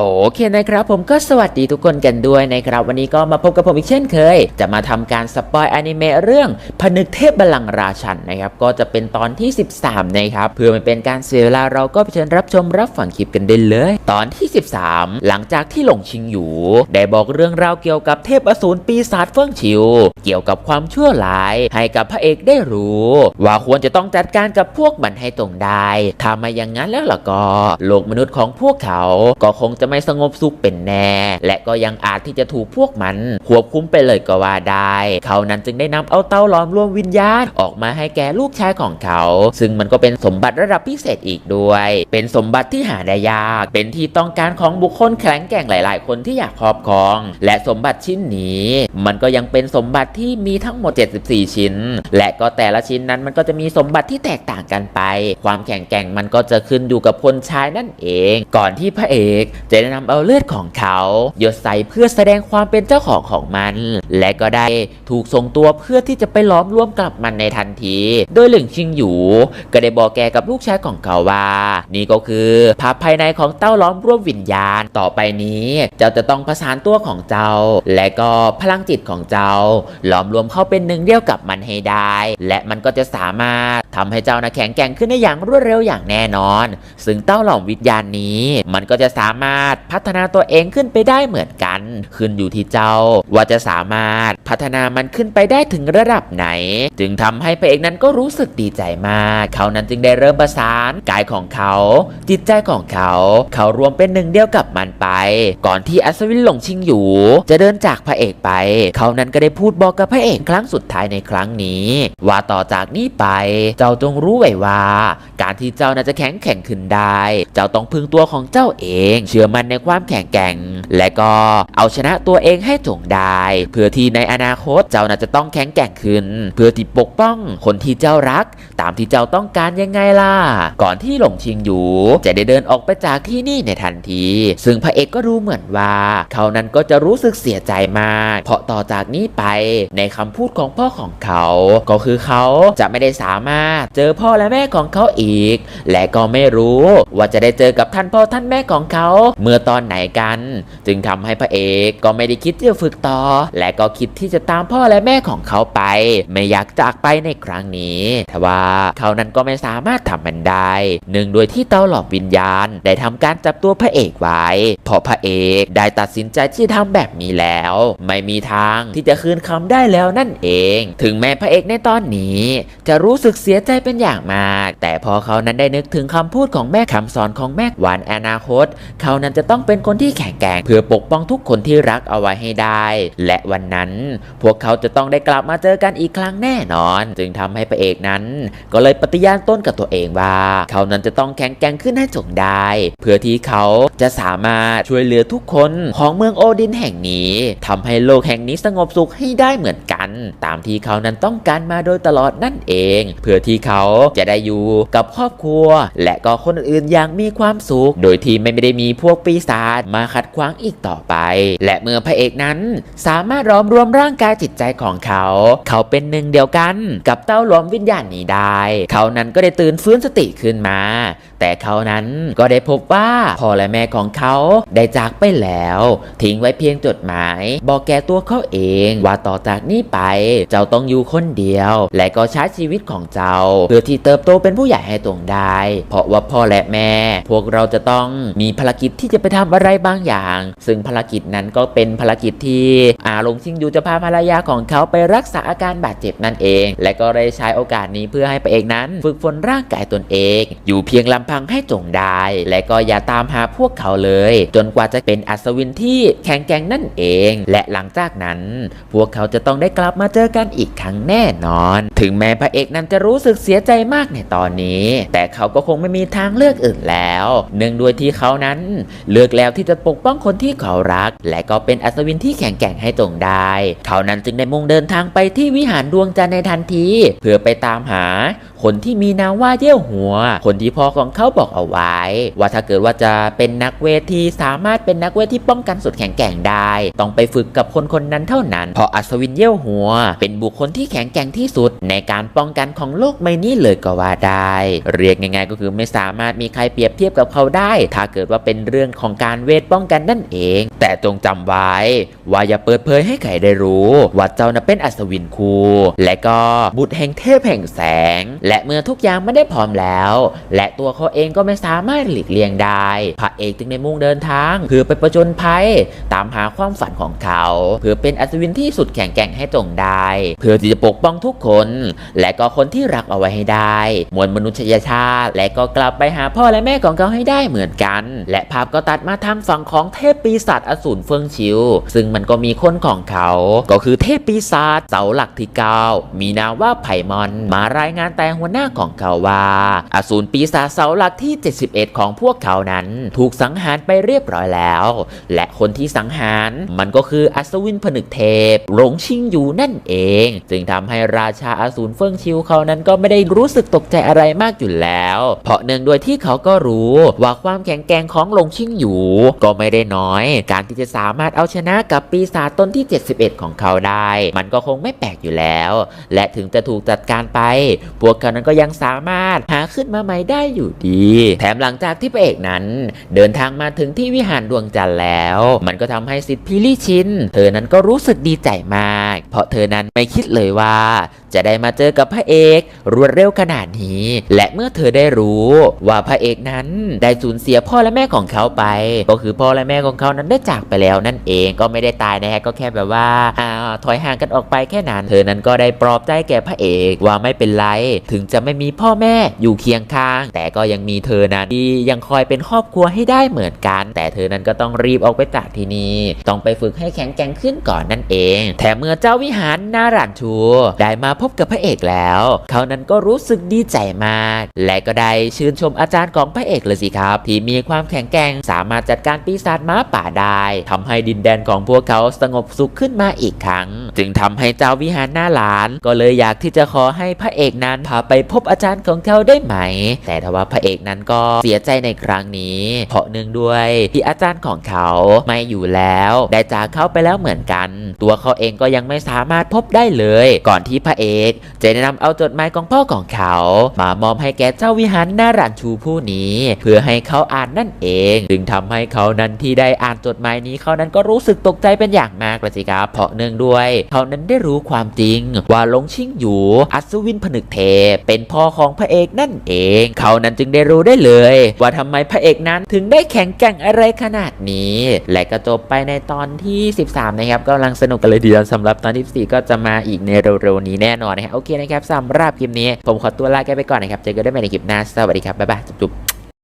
โอเคนะครับผมก็สวัสดีทุกคนกันด้วยนะครับ วันนี้ก็มาพบกับผมอีกเช่นเคย จะมาทำการสปอยอนิเมะเรื่องผนึกเทพบัลลังก์ราชันนะครับ ก็จะเป็นตอนที่ 13 นะครับ เพื่อไม่เป็นการเสียเวลาเราก็ไปเชิญรับชมรับฟังคลิปกันได้เลย ตอนที่ 13 หลังจากที่หลงชิงอยู่ได้บอกเรื่องราวเกี่ยวกับเทพอสูรปีศาจเฟิ่องชิว เกี่ยวกับความชั่วร้าย ให้กับพระเอกได้รู้ ว่าควรจะต้องจัดการกับพวกมันให้ตรงได้ถ้าไม่อย่างนั้นแล้วล่ะก็โลกมนุษย์ของพวกเขาก็คงจะไม่สงบสุขเป็นแน่ และก็ยังอาจที่จะถูกพวกมันควบคุมไปเลยก็ว่าได้ เขานั้นจึงได้นำเอาเต้าหลอมรวมวิญญาณออกมาให้แก่ลูกชายของเขา ซึ่งมันก็เป็นสมบัติระดับพิเศษอีกด้วย เป็นสมบัติที่หาได้ยาก เป็นที่ต้องการของบุคคลแข็งแกร่งหลาย ๆ คนที่อยากครอบครอง และสมบัติชิ้นนี้ มันก็ยังเป็นสมบัติที่มีทั้งหมด 74 ชิ้น และก็แต่ละชิ้นนั้นมันก็จะมีสมบัติที่แตกต่างกันไป ความแข็งแกร่งมันก็จะขึ้นอยู่กับคนชายนั่นเอง ก่อนที่พระเอกจะได้นำเอาเลือดของเขาหยดใส่เพื่อแสดงความเป็นเจ้าของของมัน และก็ได้ถูกส่งตัวเพื่อที่จะไปล้อมรวมกับมันในทันที โดยหลิงชิงอยู่ก็ได้บอกแกกับลูกชายของเขาว่า นี่ก็คือภาพภายในของเต้าล้อมรวมวิญญาณต่อไปนี้ เจ้าจะต้องประสานตัวของเจ้า และก็พลังจิตของเจ้าล้อมรวมเข้าเป็นหนึ่งเดียวกับมันให้ได้ และมันก็จะสามารถทำให้เจ้านะแข็งแกร่งขึ้นได้อย่างรวดเร็วอย่างแน่นอน ซึ่งเต้าหลอมวิญญาณนี้ มันก็จะสามารถพัฒนาตัวเองขึ้นไปได้เหมือนกัน ขึ้นอยู่ที่เจ้า ว่าจะสามารถพัฒนามันขึ้นไปได้ถึงระดับไหน จึงทำให้พระเอกนั้นก็รู้สึกดีใจมาก เขานั้นจึงได้เริ่มประสานกายของเขา จิตใจของเขา เขารวมเป็นหนึ่งเดียวกับมันไป ก่อนที่อัศวินหลงชิงอยู่ จะเดินจากพระเอกไป เขานั้นก็ได้พูดบอกกับพระเอกครั้งสุดท้ายในครั้งนี้ ว่าต่อจากนี้ไป เจ้าจงรู้ไว้ว่า การที่เจ้าน่าจะแข็งแกร่งขึ้นได้ เจ้าต้องพึ่งตัวของเจ้าเอง เชื่อมันในความแข็งแกร่ง และก็เอาชนะตัวเองให้จงได้ เพื่อที่ในอนาคตเจ้าน่าจะต้องแข็งแกร่งขึ้น เพื่อที่ปกป้องคนที่เจ้ารัก ตามที่เจ้าต้องการยังไงล่ะ ก่อนที่หลงชิงอยู่ จะได้เดินออกไปจากที่นี่ในทันที ซึ่งพระเอกก็รู้เหมือนว่า เขานั้นก็จะรู้สึกเสียใจมาก เพราะต่อจากนี้ไปในคำพูดของพ่อของเขา ก็คือเขาจะไม่ได้สามารถเจอพ่อและแม่ของเขาอีก และก็ไม่รู้ว่าจะได้เจอกับท่านพ่อท่านแม่ของเขา เมื่อตอนไหนกัน จึงทำให้พระเอกก็ไม่ได้คิดที่จะฝึกต่อ และก็คิดที่จะตามพ่อและแม่ของเขาไป ไม่อยากจากไปในครั้งนี้แต่ว่าเขานั้นก็ไม่สามารถทำมันได้หนึ่งโดยที่เตาหลอมวิญญาณ ได้ทำการจับตัวพระเอกไว้เพราะพระเอกได้ตัดสินใจที่ทำแบบนี้แล้ว ไม่มีทางที่จะคืนคำได้แล้วนั่นเอง ถึงแม้พระเอกในตอนนี้ จะรู้สึกเสียใจเป็นอย่างมาก แต่พอเขานั้นได้นึกถึงคำพูดของแม่คำสอนของแม่วันอนาคต เขานั้นจะต้องเป็นคนที่แข็งแกร่งเพื่อปกป้องทุกคนที่รักเอาไว้ให้ได้ และวันนั้นพวกเขาจะต้องได้กลับมาเจอกันอีกครั้งแน่นอน จึงทำให้พระเอกนั้น ก็เลยปฏิญาณต้นกับตัวเองว่า เขานั้นจะต้องแข็งแกร่งขึ้นให้จงได้ เพื่อที่เขาจะสามารถช่วยเหลือทุกคนของเมืองโอดินแห่งนี้ทำให้โลกแห่งนี้สงบสุขให้ได้เหมือนกัน ตามที่เขานั้นต้องการมาโดยตลอดนั่นเอง เพื่อที่เขาจะได้อยู่กับครอบครัว และก็คนอื่นๆอย่างมีความสุข โดยที่ไม่ได้มีพวกปีศาจมาขัดขวางอีกต่อไปและเมื่อพระเอกนั้นสามารถรวมรวมร่างกายจิตใจของเขา เขาเป็นหนึ่งเดียวกันกับเต้าหลวมวิญญาณนี้ได้ เขานั้นก็ได้ตื่นฟื้นสติขึ้นมา แต่เขานั้นก็ได้พบว่าพ่อและแม่ของเขาได้จากไปแล้ว ทิ้งไว้เพียงจดหมาย บอกแก่ตัวเขาเองว่าต่อจากนี้ไป เจ้าต้องอยู่คนเดียว และก็ใช้ชีวิตของเจ้าเพื่อที่เติบโตเป็นผู้ใหญ่ให้ตรงได้ เพราะว่าพ่อและแม่ พวกเราจะต้องมีภารกิจที่จะไปทำอะไรบางอย่าง ซึ่งภารกิจนั้นก็เป็นภารกิจที่อาหลงซิงยูจะพาภรรยาของเขาไปรักษาอาการบาดเจ็บนั่นเอง และก็ได้ใช้โอกาสนี้เพื่อให้พระเอกนั้น ฝึกฝนร่างกายตนเอง อยู่เพียงลำพังให้จงได้ และก็อย่าตามหาพวกเขาเลย จนกว่าจะเป็นอัศวินที่แข็งแกร่งนั่นเอง และหลังจากนั้น พวกเขาจะต้องได้กลับมาเจอกันอีกครั้งแน่นอน ถึงแม้พระเอกนั้นจะรู้สึกเสียใจมากในตอนนี้ แต่เขาก็คงไม่มีทางเลือกอื่นแล้ว เนื่องด้วยที่เขานั้น เลือกแล้วที่จะปกป้องคนที่เขารัก และก็เป็นอัศวินที่แข็งแกร่งให้ตรงได้ เขานั้นจึงได้มุ่งเดินทางไปที่วิหารดวงจันทร์ในทันที เพื่อไปตามหาคนที่มีนามว่าเยี่ยวหัว คนที่พ่อของเขาบอกเอาไว้ ว่าถ้าเกิดว่าจะเป็นนักเวทที่สามารถเป็นนักเวทที่ป้องกันสุดแข็งแกร่งได้ ต้องไปฝึกกับคนคนนั้นเท่านั้น เพราะอัศวินเยี่ยวหัว เป็นบุคคลที่แข็งแกร่งที่สุด ในการป้องกันของโลกใบนี้เลยก็ว่าได้ เรียกง่ายๆก็คือไม่สามารถมีใครเปรียบเทียบกับเขาได้ ถ้าเกิดว่าเป็นเรื่องของการเวทป้องกันนั่นเอง แต่จงจำไว้ ว่าอย่าเปิดเผยให้ใครได้รู้ ว่าเจ้าน่ะเป็นอัศวินคูและก็บุตรแห่งเทพแห่งแสงและเมื่อทุกอย่างไม่ได้พร้อมแล้ว และตัวเขาเองก็ไม่สามารถหลีกเลี่ยงได้พระเอกจึงได้มุ่งเดินทางเพื่อไปประจนภัย ตามหาความฝันของเขา เพื่อเป็นอัศวินที่สุดแข็งแกร่งให้จงได้ เพื่อที่จะปกป้องทุกคน และก็คนที่รักเอาไว้ให้ได้ มวลมนุษยชาติ และก็กลับไปหาพ่อและแม่ของเขาให้ได้เหมือนกัน และภาพก็ตัดมาทางฝั่งของเทพปีศาจอสูรเฟิงชิว ซึ่งมันก็มีคนของเขา ก็คือเทพปีศาจเสาหลักที่เก้ามีนามว่าไผ่มอนมารายงานแต่หัวหน้าของเขาว่า อสูรปีศาจเสาหลักที่ 71 ของพวกเขานั้น ถูกสังหารไปเรียบร้อยแล้ว และคนที่สังหารมันก็คืออัศวินผนึกเทพหลงชิงอยู่นั่นเอง จึงทำให้ราชาอสูรเฟิงชิวเขานั้นก็ไม่ได้รู้สึกตกใจอะไรมากอยู่แล้ว เพราะเนื่องโดวยที่เขาก็รู้ว่าความแข็งแกร่งของหลงชิงอยู่ ก็ไม่ได้น้อย การที่จะสามารถเอาชนะกับปีศาจตนที่ 71 ของเขาได้ มันก็คงไม่แปลกอยู่แล้ว และถึงจะถูกจัดการไปพวกเขานั้นก็ยังสามารถหาขึ้นมาใหม่ได้อยู่ดี แถมหลังจากที่พระเอกนั้น เดินทางมาถึงที่วิหารดวงจันทร์แล้ว มันก็ทำให้สิทธิพิลี่ชิน เธอนั้นก็รู้สึกดีใจมาก เพราะเธอนั้นไม่คิดเลยว่าจะได้มาเจอกับพระเอกรวดเร็วขนาดนี้ และเมื่อเธอได้รู้ว่าพระเอกนั้นได้สูญเสียพ่อและแม่ของเขาไป ก็คือพ่อและแม่ของเขานั้นได้จากไปแล้วนั่นเองก็ไม่ได้ตายนะฮะก็แค่แบบว่าอ่าถอยห่างกันออกไปแค่นั้น เธอนั้นก็ได้ปลอบใจแก่พระเอกว่าไม่เป็นไร ถึงจะไม่มีพ่อแม่อยู่เคียงข้าง แต่ก็ยังมีเธอนั้นที่ยังคอยเป็นครอบครัวให้ได้เหมือนกัน แต่เธอนั้นก็ต้องรีบออกไปจากที่นี่ต้องไปฝึกให้แข็งแกร่งขึ้นก่อนนั่นเอง แถมเมื่อเจ้าวิหารนารันชูได้มาพบกับพระเอกแล้ว เขานั้นก็รู้สึกดีใจมาก และก็ได้ชื่นชมอาจารย์ของพระเอกเลยสิครับ ที่มีความแข็งแกร่งสามารถจัดการปีศาจม้าป่าได้ทำให้ดินแดนของพวกเขาสงบสุขขึ้นมาอีกครั้ง จึงทำให้เจ้าวิหารหน้าหลาน ก็เลยอยากที่จะขอให้พระเอกนั้นพาไปพบอาจารย์ของเขาได้ไหม แต่ทว่าพระเอกนั้นก็เสียใจในครั้งนี้ เพราะเนื่องด้วยที่อาจารย์ของเขาไม่อยู่แล้ว ได้จากเขาไปแล้วเหมือนกัน ตัวเขาเองก็ยังไม่สามารถพบได้เลย ก่อนที่พระเอกจะได้นำเอาจดหมายของพ่อของเขา มามอบให้แก่เจ้าวิหารหน้ารันชูผู้นี้ เพื่อให้เขาอ่านนั่นเองจึงทำให้เขานั้นที่ได้อ่านจดหมายนี้เขานั้นก็รู้สึกตกใจเป็นอย่างมากเลยสิครับเพราะเนื่องด้วย เขานั้นได้รู้ความจริง ว่าหลงชิงอยู่อัศวินผนึกเทพ เป็นพ่อของพระเอกนั่นเอง เขานั้นจึงได้รู้ได้เลย ว่าทำไมพระเอกนั้นถึงได้แข็งแกร่งอะไรขนาดนี้ และก็จบไปในตอนที่ 13 นะครับกำลังสนุกกันเลยทีเดียวสำหรับตอนที่14ก็จะมาอีกในเร็วๆนี้แน่นอนนะครับโอเคนะครับสำหรับคลิปนี้ผมขอตัวลากันไปก่อนนะครับเจอกันได้ใหม่ในคลิปหน้าสวัสดีครับบ๊ายบายจุ๊บ